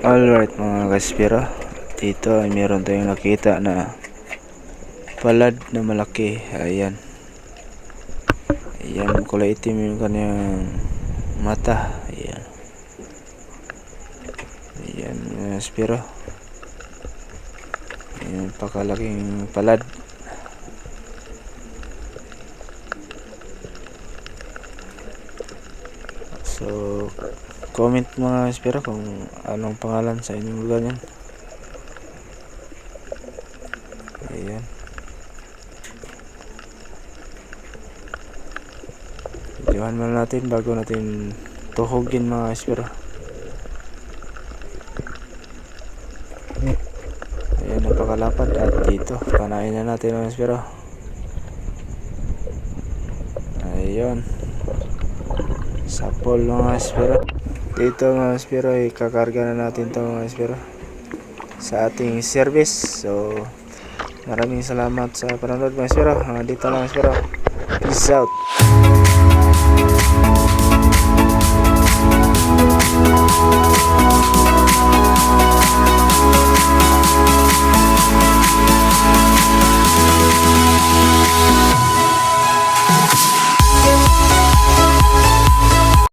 Alright mga kaspira Dito ay meron tayong nakita na Palad na malaki. Ayan. Ayan kulay itim yung kanyang Mata. Ayan. Ayan mga kaspira Ayan pakalaking palad. So comment mga espera kung anong pangalan sa inyong lugar yan. Ayan. Videohan muna natin bago natin tuhogin mga espera. Ayan, napakalapad at dito, panain na natin mga espera. Ayun. Sapol mga espera. Dito mga espera, ikakarga na natin to mga espera sa ating service. So, maraming salamat sa panonood mga espera. Hanggang dito lang espera. Peace out.